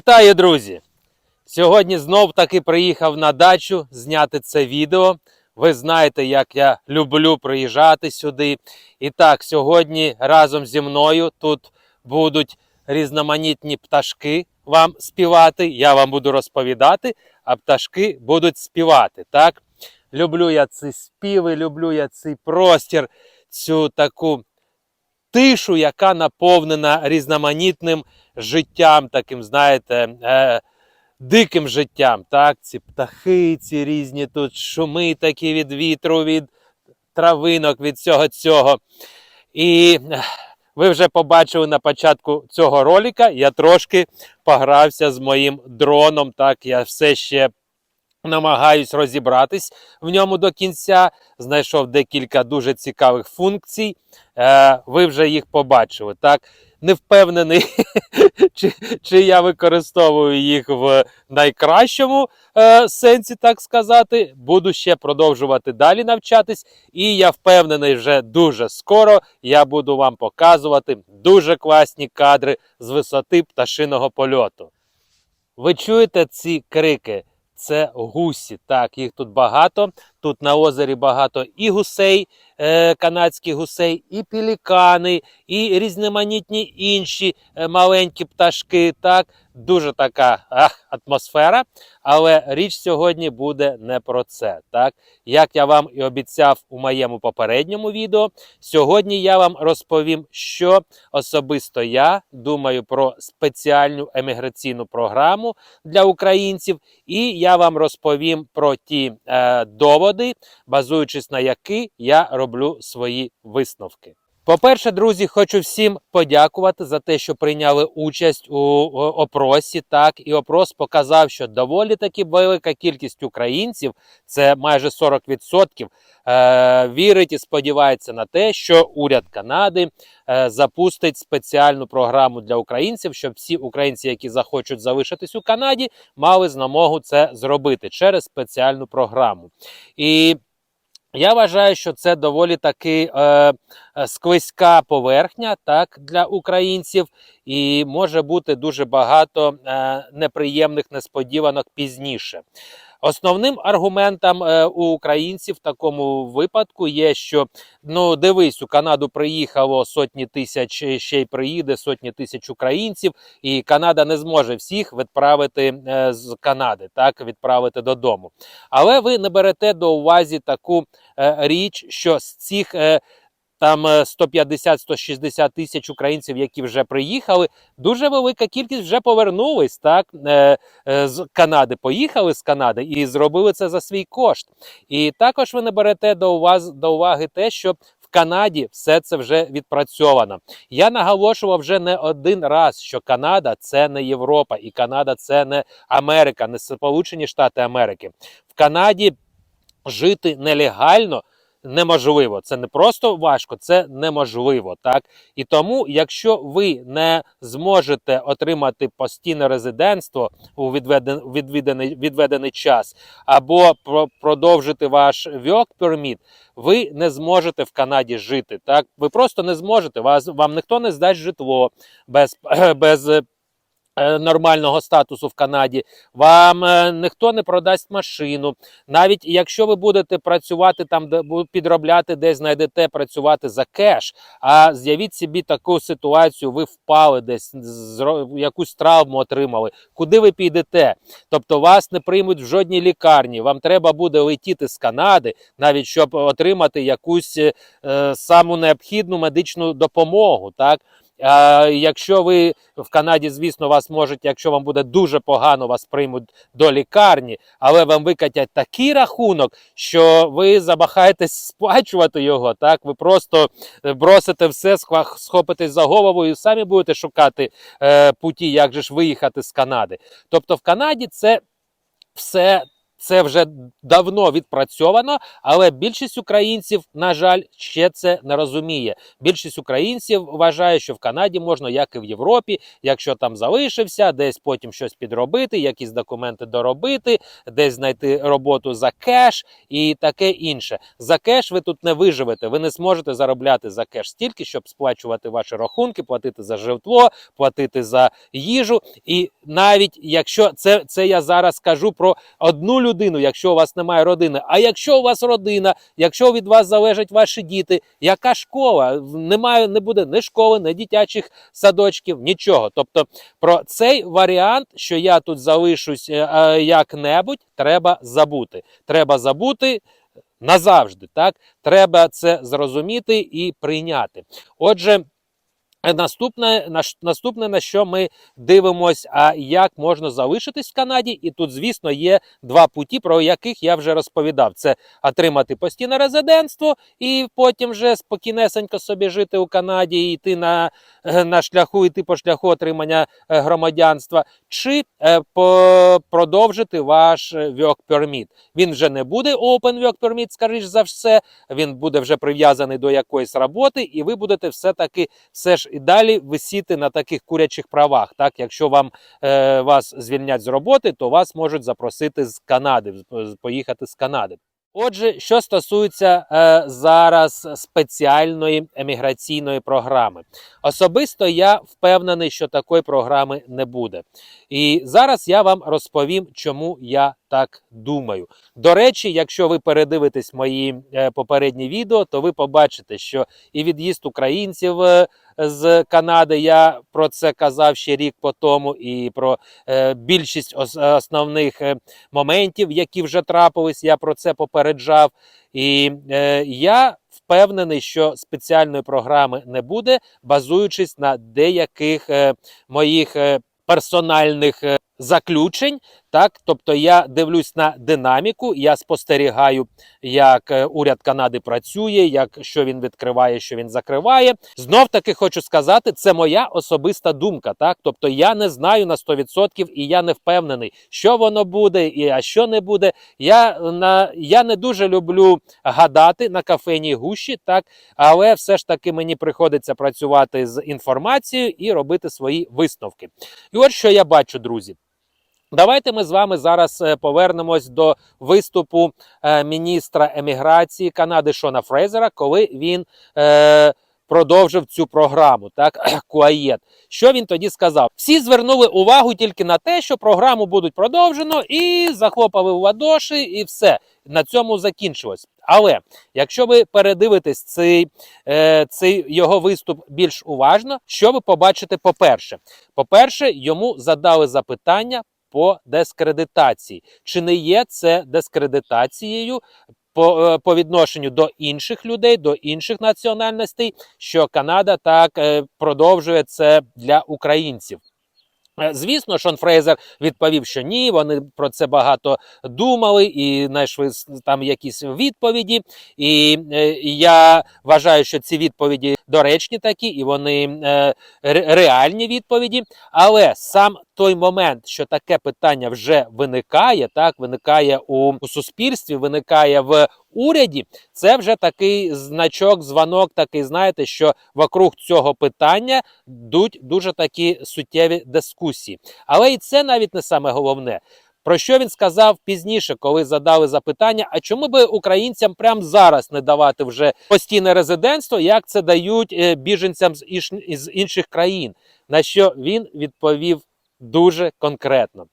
Вітаю, друзі! Сьогодні знов таки приїхав на дачу зняти це відео. Ви знаєте, як я люблю приїжджати сюди. І так, сьогодні разом зі мною тут будуть різноманітні пташки вам співати. Я вам буду розповідати, а пташки будуть співати. Так? Люблю я ці співи, люблю я цей простір, цю таку тишу, яка наповнена різноманітним життям, таким, знаєте, е, диким життям. Так? Ці птахи, ці різні тут шуми такі від вітру, від травинок, від всього цього. І е, ви вже побачили на початку цього ролика, я трошки погрався з моїм дроном. Так, я все ще намагаюсь розібратись в ньому до кінця. Знайшов декілька дуже цікавих функцій. Е, ви вже їх побачили. Так, не впевнений, чи, чи я використовую їх в найкращому е, сенсі, так сказати. Буду ще продовжувати далі навчатись, і я впевнений, вже дуже скоро я буду вам показувати дуже класні кадри з висоти пташиного польоту. Ви чуєте ці крики? Це гусі. Так, їх тут багато. Тут на озері багато і гусей, е, канадських гусей, і пілікани, і різноманітні інші е, маленькі пташки. Так, дуже така ах, атмосфера. Але річ сьогодні буде не про це. Так, як я вам і обіцяв у моєму попередньому відео, сьогодні я вам розповім, що особисто я думаю про спеціальну еміграційну програму для українців, і я вам розповім про ті е, доводи, базуючись на які я роблю свої висновки. По-перше, друзі, хочу всім подякувати за те, що прийняли участь у опросі. Так, і опрос показав, що доволі таки велика кількість українців, це майже 40%, е, вірить і сподівається на те, що уряд Канади е, запустить спеціальну програму для українців, щоб всі українці, які захочуть залишитись у Канаді, мали змогу це зробити через спеціальну програму. І я вважаю, що це доволі таки е, е, поверхня так, для українців, і може бути дуже багато е, неприємних несподіванок пізніше. Основним аргументом е, у українців в такому випадку є, що ну дивись, у Канаду приїхало сотні тисяч, е, ще й приїде сотні тисяч українців, і Канада не зможе всіх відправити е, з Канади, так відправити додому. Але ви не берете до увазі таку річ, що з цих там е, 150-160 тисяч українців, які вже приїхали, дуже велика кількість вже повернулись так е, е, з Канади. Поїхали з Канади і зробили це за свій кошт. І також ви не берете до уваги, до уваги те, що в Канаді все це вже відпрацьовано. Я наголошував вже не один раз, що Канада це не Європа, і Канада це не Америка, не Сполучені Штати Америки. В Канаді жити нелегально. Неможливо, це не просто важко, це неможливо, так і тому, якщо ви не зможете отримати постійне резидентство у відведен, відведений, відведений час, або про, продовжити ваш work permit, ви не зможете в Канаді жити. Так, ви просто не зможете. Вас вам ніхто не здасть житло без, без нормального статусу в Канаді. Вам е, ніхто не продасть машину. Навіть якщо ви будете працювати там, підробляти, десь знайдете працювати за кеш. А з'явіть собі таку ситуацію, ви впали десь, якусь травму отримали. Куди ви підете? Тобто вас не приймуть в жодній лікарні. Вам треба буде летіти з Канади, навіть щоб отримати якусь е, саму необхідну медичну допомогу. Так. Якщо ви в Канаді, звісно, вас можуть, якщо вам буде дуже погано, вас приймуть до лікарні, але вам викатять такий рахунок, що ви забахаєтесь сплачувати його. Так, ви просто е, бросите все, схопитесь за голову і самі будете шукати е, путі, як же ж виїхати з Канади. Тобто в Канаді це все це вже давно відпрацьовано, але більшість українців, на жаль, ще це не розуміє. Більшість українців вважає, що в Канаді можна, як і в Європі, якщо там залишився, десь потім щось підробити, якісь документи доробити, десь знайти роботу за кеш і таке інше. За кеш ви тут не виживете. Ви не зможете заробляти за кеш стільки, щоб сплачувати ваші рахунки, платити за житло, платити за їжу. І навіть якщо це, це я зараз кажу про одну людину, якщо у вас немає родини. А якщо у вас родина, якщо від вас залежать ваші діти, яка школа? Немає, не буде ні школи, ні дитячих садочків, нічого. Тобто про цей варіант, що я тут залишусь е, е, як-небудь, треба забути. Треба забути. Назавжди, так треба це зрозуміти і прийняти. Отже, Наступне, на наступне, на що ми дивимось, а як можна залишитись в Канаді, і тут, звісно, є два путі, про яких я вже розповідав: це отримати постійне резидентство і потім вже спокійнесенько собі жити у Канаді, і йти на, е, на шляху, йти по шляху отримання е, громадянства, чи е, по, продовжити ваш е, work permit. Він вже не буде open work permit, скоріш за все. Він буде вже прив'язаний до якоїсь роботи, і ви будете все таки все ж і далі висіти на таких курячих правах. Так, якщо вам е, вас звільнять з роботи, то вас можуть запросити з Канади, поїхати з Канади. Отже, що стосується е, зараз спеціальної еміграційної програми, особисто я впевнений, що такої програми не буде. І зараз я вам розповім, чому я так думаю. До речі, якщо ви передивитесь мої е, попередні відео, то ви побачите, що і від'їзд українців е, з Канади, я про це казав ще рік по тому, і про е, більшість ос- основних е, моментів, які вже трапились, я про це попереджав. І е, я впевнений, що спеціальної програми не буде, базуючись на деяких е, моїх е, персональних е, заключень. Так, тобто я дивлюсь на динаміку, я спостерігаю, як е, уряд Канади працює, як що він відкриває, що він закриває. Знов таки хочу сказати, це моя особиста думка. Так, тобто я не знаю на 100% і я не впевнений, що воно буде, і а що не буде. Я на я не дуже люблю гадати на кафейній гущі, так але все ж таки мені приходиться працювати з інформацією і робити свої висновки. І от що я бачу, друзі. Давайте ми з вами зараз е, повернемось до виступу е, міністра еміграції Канади Шона Фрейзера, коли він е, продовжив цю програму, так Куаєт. Що він тоді сказав? Всі звернули увагу тільки на те, що програму будуть продовжено, і захлопали в ладоші, і все на цьому закінчилось. Але якщо ви передивитесь цей, е, цей його виступ більш уважно, що ви побачите? По-перше, по-перше, йому задали запитання по дискредитації. Чи не є це дискредитацією по, е, по відношенню до інших людей, до інших національностей, що Канада так е, продовжує це для українців? Е, Звісно, Шон Фрейзер відповів, що ні, вони про це багато думали і знайшли там якісь відповіді. І я вважаю, що ці відповіді доречні такі, і вони реальні відповіді. Але сам той момент, що таке питання вже виникає, так виникає у, у суспільстві, виникає в уряді. Це вже такий значок, дзвонок, такий, знаєте, що вокруг цього питання йдуть дуже такі суттєві дискусії. Але і це навіть не саме головне. Про що він сказав пізніше, коли задали запитання: а чому би українцям прямо зараз не давати вже постійне резидентство, як це дають е, біженцям з інших країн? На що він відповів дуже конкретно.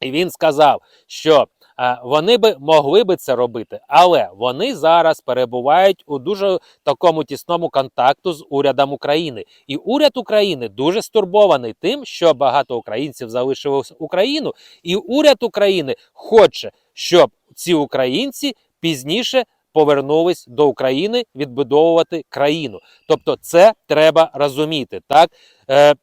І він сказав, що е, вони би могли би це робити, але вони зараз перебувають у дуже такому тісному контакту з урядом України. І уряд України дуже стурбований тим, що багато українців залишили Україну, і уряд України хоче, щоб ці українці пізніше повернулись до України відбудовувати країну. Тобто, це треба розуміти, так. Е,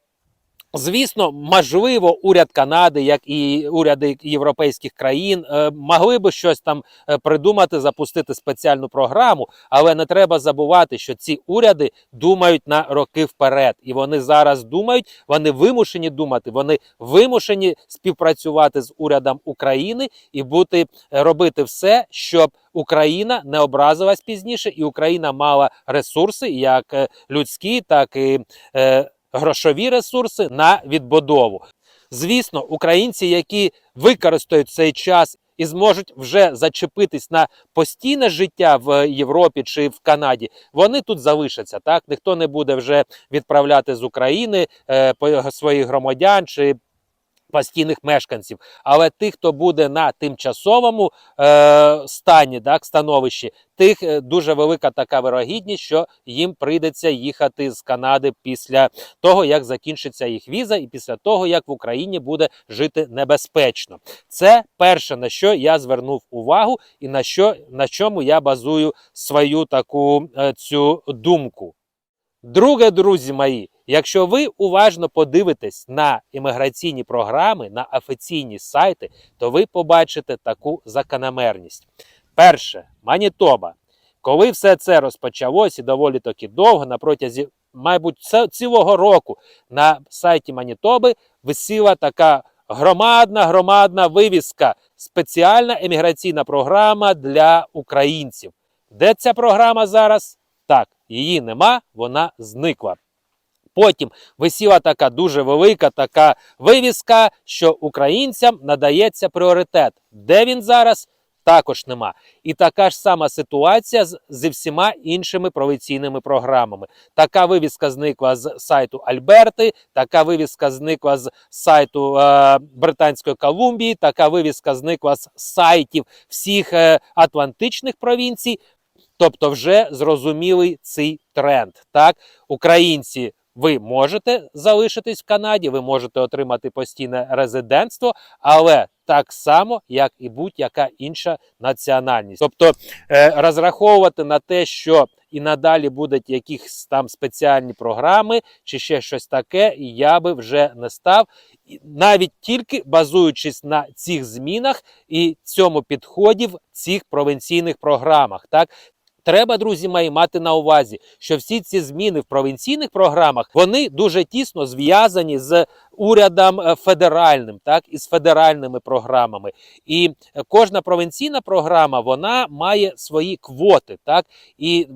Звісно, можливо, уряд Канади, як і уряди європейських країн, е, могли би щось там е, придумати, запустити спеціальну програму, але не треба забувати, що ці уряди думають на роки вперед, і вони зараз думають, вони вимушені думати, вони вимушені співпрацювати з урядом України і бути е, робити все, щоб Україна не образилась пізніше, і Україна мала ресурси, як людські, так і грошові ресурси на відбудову. Звісно, українці, які використають цей час і зможуть вже зачепитись на постійне життя в Європі чи в Канаді, вони тут залишаться. Так ніхто не буде вже відправляти з України е, своїх громадян чи постійних мешканців. Але тих, хто буде на тимчасовому е, стані, так, становищі, тих е, дуже велика така вирогідність, що їм прийдеться їхати з Канади після того, як закінчиться їх віза, і після того, як в Україні буде жити небезпечно. Це перше, на що я звернув увагу, і на що на чому я базую свою таку е, цю думку. Друге, друзі мої, якщо ви уважно подивитесь на імміграційні програми, на офіційні сайти, то ви побачите таку закономерність. Перше, Манітоба. Коли все це розпочалось і доволі таки довго, на протязі, мабуть, цілого року на сайті Манітоби висіла така громадна громадна вивіска, спеціальна еміграційна програма для українців. Де ця програма зараз? Так, її нема, вона зникла. Потім висіла така дуже велика така вивіска, що українцям надається пріоритет. Де він зараз? Також нема. І така ж сама ситуація з, зі всіма іншими провінційними програмами. Така вивіска зникла з сайту Альберти, така вивіска зникла з сайту е, Британської Колумбії, така вивіска зникла з сайтів всіх е, атлантичних провінцій. Тобто, вже зрозумілий цей тренд. Так, українці. Ви можете залишитись в Канаді, ви можете отримати постійне резидентство, але так само, як і будь-яка інша національність. Тобто е, розраховувати на те, що і надалі будуть якісь там спеціальні програми чи ще щось таке, я би вже не став, навіть тільки базуючись на цих змінах і цьому підході в цих провінційних програмах. Так Треба, друзі мої, мати на увазі, що всі ці зміни в провінційних програмах вони дуже тісно зв'язані з урядом е, федеральним, так і з федеральними програмами. І е, кожна провінційна програма вона має свої квоти, так і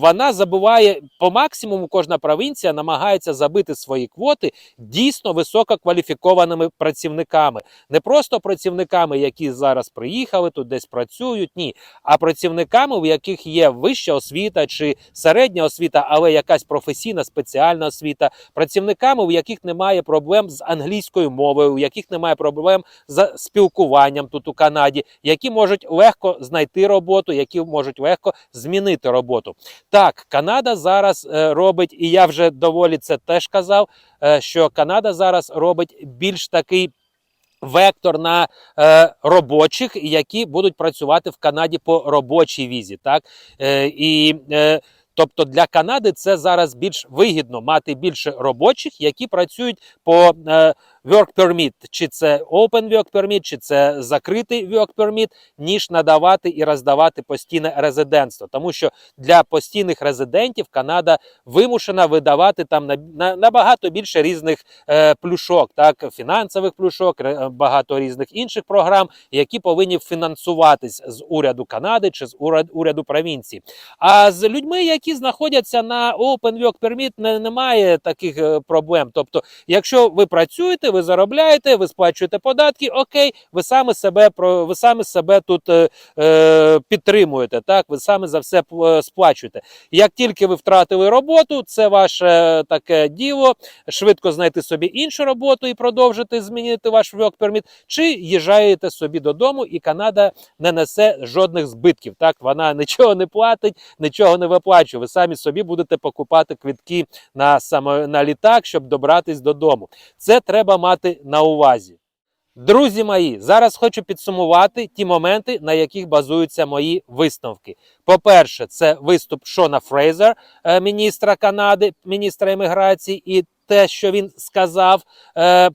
вона забуває по максимуму. Кожна провінція намагається забити свої квоти дійсно висококваліфікованими працівниками, не просто працівниками, які зараз приїхали тут, десь працюють, ні, а працівниками, у яких є вища освіта чи середня освіта, але якась професійна спеціальна освіта, працівниками, у яких немає проблем з англійською мовою, у яких немає проблем з спілкуванням тут у Канаді, які можуть легко знайти роботу, які можуть легко змінити роботу. Так, Канада зараз е, робить, і я вже доволі це теж казав, е, що Канада зараз робить більш такий. Вектор на е, робочих, які будуть працювати в Канаді по робочій візі, так е, і е, тобто для Канади це зараз більш вигідно мати більше робочих, які працюють по е, work permit, чи це open work permit, чи це закритий work permit, ніж надавати і роздавати постійне резидентство. Тому що для постійних резидентів Канада вимушена видавати там на, на, набагато більше різних е, плюшок, так фінансових плюшок, багато різних інших програм, які повинні фінансуватись з уряду Канади чи з уряд, уряду провінції. А з людьми, які знаходяться на Open Work Permit, не, немає таких е, проблем. Тобто, якщо ви працюєте, ви заробляєте, ви сплачуєте податки, окей, ви саме себе ви саме себе тут е, е, підтримуєте. Так, ви саме за все е, сплачуєте. Як тільки ви втратили роботу, це ваше таке діло. Швидко знайти собі іншу роботу і продовжити змінити ваш work permit, чи їжджаєте собі додому, і Канада не несе жодних збитків. Так, вона нічого не платить, нічого не виплачує. Ви самі собі будете покупати квитки на саме на літак, щоб добратись додому. Це треба мати на увазі. Друзі мої, зараз хочу підсумувати ті моменти, на яких базуються мої висновки. По-перше, це виступ Шона Фрейзер, е, міністра Канади, міністра еміграції, і те, що він сказав. Е,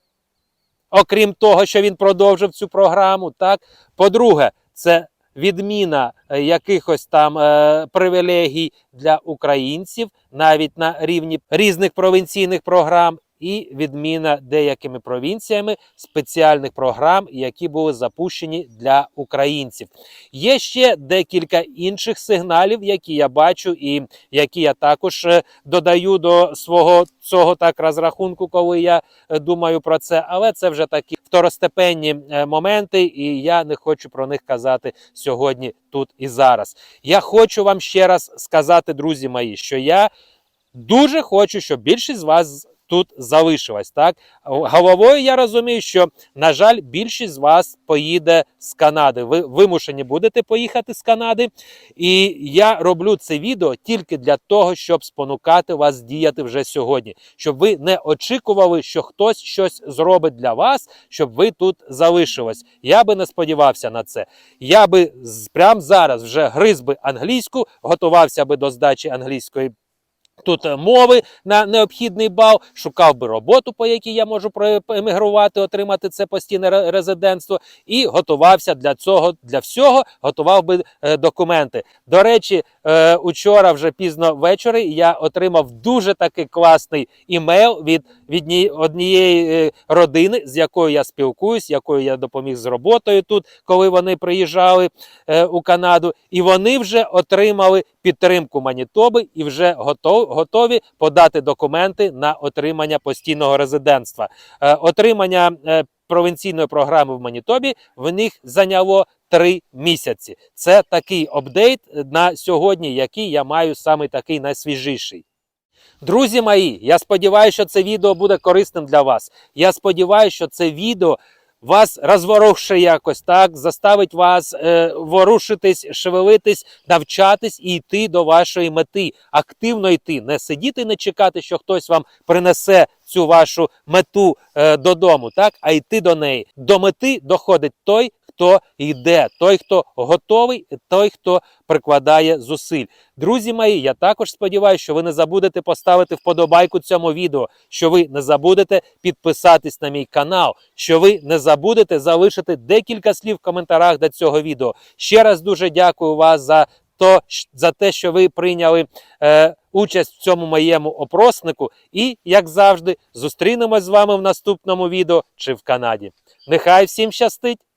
окрім того, що він продовжив цю програму. Так, по-друге, це відміна е, якихось там е, привілегій для українців навіть на рівні різних провінційних програм. І відміна деякими провінціями спеціальних програм, які були запущені для українців. Є ще декілька інших сигналів, які я бачу, і які я також е, додаю до свого цього так розрахунку, коли я е, думаю про це. Але це вже такі второстепенні е, моменти, і я не хочу про них казати сьогодні, тут і зараз. Я хочу вам ще раз сказати, друзі мої, що я дуже хочу, щоб більшість з вас. Тут залишилась так головою. Я розумію, що на жаль, більшість з вас поїде з Канади. Ви вимушені будете поїхати з Канади, і я роблю це відео тільки для того, щоб спонукати вас діяти вже сьогодні, щоб ви не очікували, що хтось щось зробить для вас, щоб ви тут залишились. Я би не сподівався на це. Я би прямо зараз вже гриз би англійську, готувався би до здачі англійської. Тут е, мови на необхідний бал, шукав би роботу, по якій я можу проемігрувати, отримати це постійне резидентство, і готувався для цього, для всього, готував би е, документи. До речі, е, учора вже пізно ввечері я отримав дуже такий класний імейл від, від однієї родини, з якою я спілкуюсь, якою я допоміг з роботою тут, коли вони приїжджали у Канаду, і вони вже отримали підтримку Манітоби і вже готові, готові подати документи на отримання постійного резидентства. Е, отримання е, провінційної програми в Манітобі в них зайняло три місяці. Це такий апдейт на сьогодні, який я маю саме такий найсвіжіший. Друзі мої, я сподіваюся, що це відео буде корисним для вас. Я сподіваюся, що це відео вас розворушить якось, так, заставить вас е, ворушитись, шевелитись, навчатись і йти до вашої мети, активно йти, не сидіти, не чекати, що хтось вам принесе цю вашу мету е, додому, так, а йти до неї. До мети доходить той, хто йде, той, хто готовий, той, хто прикладає зусиль. Друзі мої, я також сподіваюся, що ви не забудете поставити вподобайку цьому відео, що ви не забудете підписатись на мій канал, що ви не забудете залишити декілька слів в коментарях до цього відео. Ще раз дуже дякую вас за то, за те, що ви прийняли е, участь в цьому моєму опроснику. І, як завжди, зустрінемось з вами в наступному відео чи в Канаді. Нехай всім щастить!